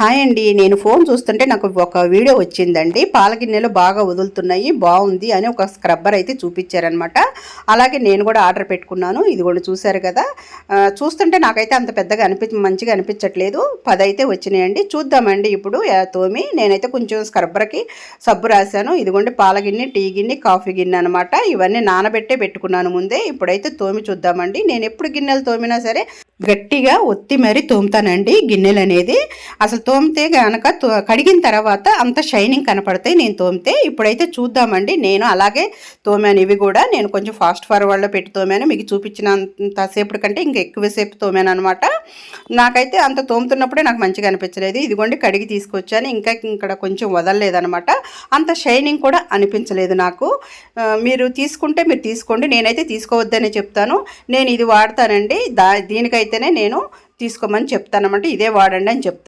Hi అండి. నేను phone చూస్తుంటే నాకు ఒక వీడియో వచ్చిందండి. పాల గిన్నెలు బాగా వదులుతున్నాయి బాగుంది అని ఒక స్క్రబ్బర్ అయితే చూపించారనమాట అలాగే నేను కూడా ఆర్డర్ పెట్టుకున్నాను. ఇది కూడా చూశారు కదా. చూస్తుంటే నాకైతే అంత పెద్దగా అనిపి మంచిగా అనిపించట్లేదు. పది అయితే వచ్చినాయండి. చూద్దామండి ఇప్పుడు తోమి. నేనైతే కొంచెం స్క్రబ్బర్కి సబ్బు రాశాను. ఇదిగోండి పాల గిన్నె టీ గిన్నె కాఫీ గిన్నె అనమాట ఇవన్నీ నానబెట్టే పెట్టుకున్నాను ముందే. ఇప్పుడైతే తోమి చూద్దామండి. నేను ఎప్పుడు గిన్నెలు తోమినా సరే గట్టిగా ఒత్తి మరీ తోముతానండి గిన్నెలు అనేది అసలు తోమితే గనక తో- కడిగిన తర్వాత అంత షైనింగ్ కనపడతాయి. నేను తోమితే ఇప్పుడైతే చూద్దామండి. నేను అలాగే తోమాను. ఇవి కూడా నేను కొంచెం ఫాస్ట్ ఫార్వర్డ్లో పెట్టి తోమాను. మీకు చూపించినంతసేపు కంటే ఇంకా ఎక్కువసేపు తోమాను అనమాట నాకైతే అంత తోముతున్నప్పుడే నాకు మంచిగా అనిపించలేదు. ఇదిగోండి కడిగి తీసుకొచ్చాను. ఇంకా ఇక్కడ కొంచెం వదలలేదనమాట అంత షైనింగ్ కూడా అనిపించలేదు నాకు. మీరు తీసుకుంటే మీరు తీసుకోండి. నేనైతే తీసుకోవద్దనే చెప్తాను. నేను ఇది వాడతానండి. దా దీనికైతేనే నేను తీసుకోమని చెప్తానమాట ఇదే వాడండి అని చెప్తాను